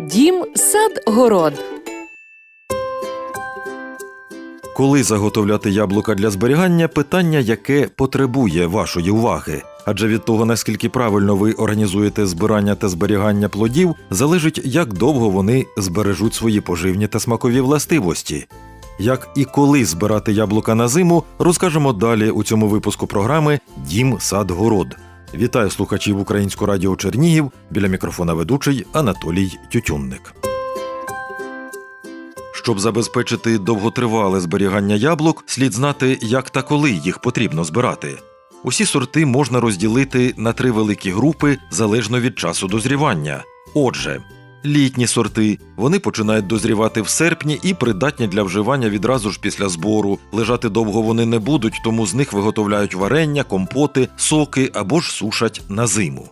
Дім, сад, город. Коли заготовляти яблука для зберігання, питання, яке потребує вашої уваги. Адже від того, наскільки правильно ви організуєте збирання та зберігання плодів, залежить, як довго вони збережуть свої поживні та смакові властивості. Як і коли збирати яблука на зиму, розкажемо далі у цьому випуску програми Дім сад город. Вітаю слухачів Українського радіо Чернігів біля мікрофона ведучий Анатолій Тютюнник. Щоб забезпечити довготривале зберігання яблук, слід знати, як та коли їх потрібно збирати. Усі сорти можна розділити на три великі групи залежно від часу дозрівання. Отже, літні сорти вони починають дозрівати в серпні і придатні для вживання відразу ж після збору. Лежати довго вони не будуть, тому з них виготовляють варення, компоти, соки або ж сушать на зиму.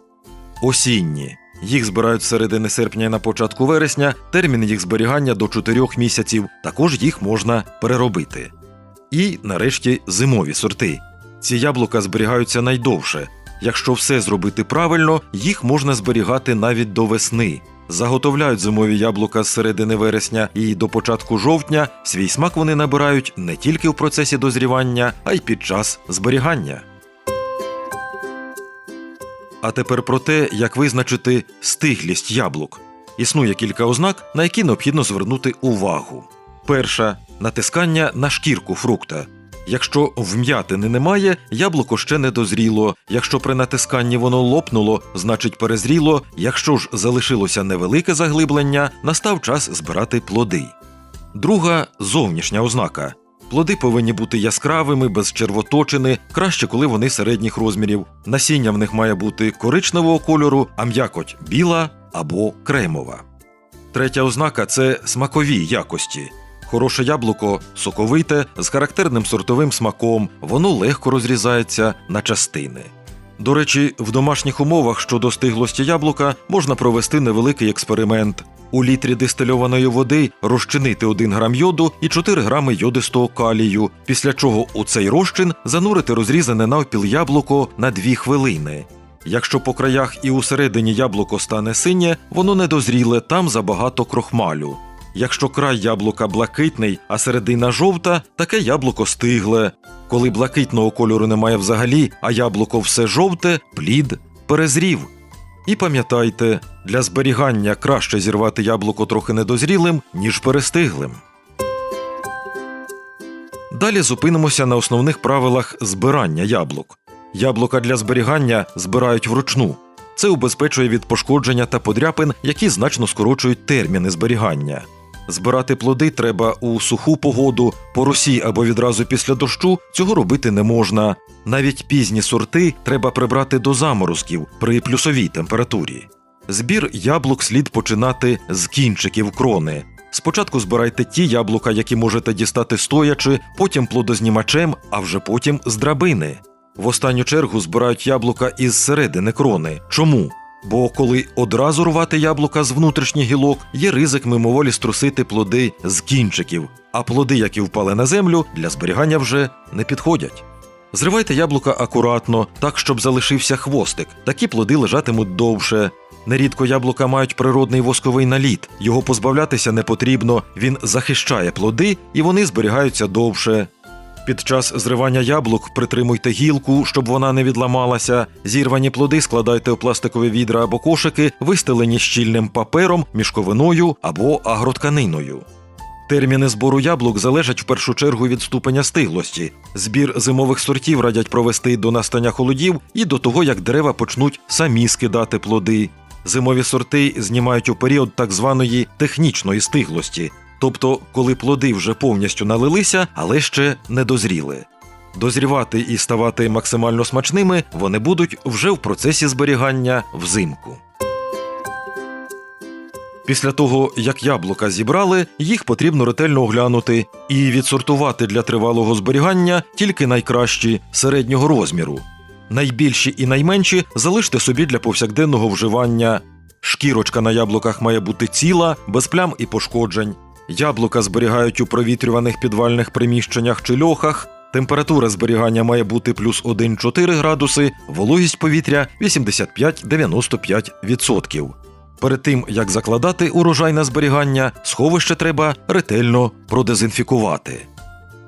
Осінні. Їх збирають з середини серпня і на початку вересня, термін їх зберігання до 4 місяців, також їх можна переробити. І, нарешті, зимові сорти. Ці яблука зберігаються найдовше. Якщо все зробити правильно, їх можна зберігати навіть до весни. Заготовляють зимові яблука з середини вересня і до початку жовтня. Свій смак вони набирають не тільки в процесі дозрівання, а й під час зберігання. А тепер про те, як визначити стиглість яблук. Існує кілька ознак, на які необхідно звернути увагу. Перша натискання на шкірку фрукта. Якщо вм'ятини немає, яблуко ще не дозріло. Якщо при натисканні воно лопнуло, значить перезріло. Якщо ж залишилося невелике заглиблення, настав час збирати плоди. Друга зовнішня ознака. Плоди повинні бути яскравими, без червоточини, краще, коли вони середніх розмірів. Насіння в них має бути коричневого кольору, а м'якоть біла або кремова. Третя ознака це смакові якості. Хороше яблуко соковите, з характерним сортовим смаком, воно легко розрізається на частини. До речі, в домашніх умовах щодо стиглості яблука можна провести невеликий експеримент. У літрі дистильованої води розчинити 1 грам йоду і 4 грами йодистого калію, після чого у цей розчин занурити розрізане навпіл яблуко на 2 хвилини. Якщо по краях і усередині яблуко стане синє, воно недозріле, там забагато крохмалю. Якщо край яблука блакитний, а середина жовта, таке яблуко стигле. Коли блакитного кольору немає взагалі, а яблуко все жовте, плід перезрів. І пам'ятайте, для зберігання краще зірвати яблуко трохи недозрілим, ніж перестиглим. Далі зупинимося на основних правилах збирання яблук. Яблука для зберігання збирають вручну. Це убезпечує від пошкодження та подряпин, які значно скорочують терміни зберігання. Збирати плоди треба у суху погоду, по росі або відразу після дощу цього робити не можна. Навіть пізні сорти треба прибрати до заморозків при плюсовій температурі. Збір яблук слід починати з кінчиків крони. Спочатку збирайте ті яблука, які можете дістати стоячи, потім плодознімачем, а вже потім з драбини. В останню чергу збирають яблука із середини крони. Чому? Бо коли одразу рвати яблука з внутрішніх гілок, є ризик мимоволі струсити плоди з кінчиків, а плоди, які впали на землю, для зберігання вже не підходять. Зривайте яблука акуратно, так щоб залишився хвостик. Такі плоди лежатимуть довше. Нерідко яблука мають природний восковий наліт. Його позбавлятися не потрібно, він захищає плоди і вони зберігаються довше. Під час зривання яблук притримуйте гілку, щоб вона не відламалася. Зірвані плоди складайте у пластикові відра або кошики, вистелені щільним папером, мішковиною або агротканиною. Терміни збору яблук залежать в першу чергу від ступеня стиглості. Збір зимових сортів радять провести до настання холодів і до того, як дерева почнуть самі скидати плоди. Зимові сорти знімають у період так званої технічної стиглості, тобто коли плоди вже повністю налилися, але ще не дозріли. Дозрівати і ставати максимально смачними вони будуть вже в процесі зберігання взимку. Після того, як яблука зібрали, їх потрібно ретельно оглянути і відсортувати для тривалого зберігання тільки найкращі середнього розміру. Найбільші і найменші залиште собі для повсякденного вживання. Шкірочка на яблуках має бути ціла, без плям і пошкоджень. Яблука зберігають у провітрюваних підвальних приміщеннях чи льохах. Температура зберігання має бути плюс 1,4 градуси, вологість повітря 85-95%. Перед тим як закладати урожай на зберігання, сховище треба ретельно продезінфікувати.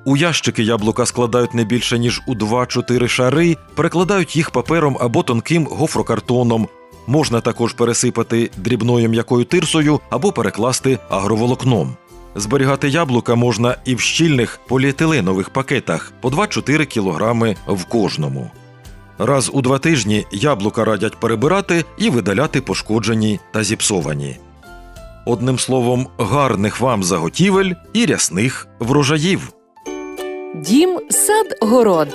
У ящики яблука складають не більше ніж у 2-4 шари, перекладають їх папером або тонким гофрокартоном. Можна також пересипати дрібною м'якою тирсою або перекласти агроволокном. Зберігати яблука можна і в щільних поліетиленових пакетах по 2-4 кг в кожному. Раз у два тижні яблука радять перебирати і видаляти пошкоджені та зіпсовані. Одним словом, гарних вам заготівель і рясних врожаїв. Дім сад город.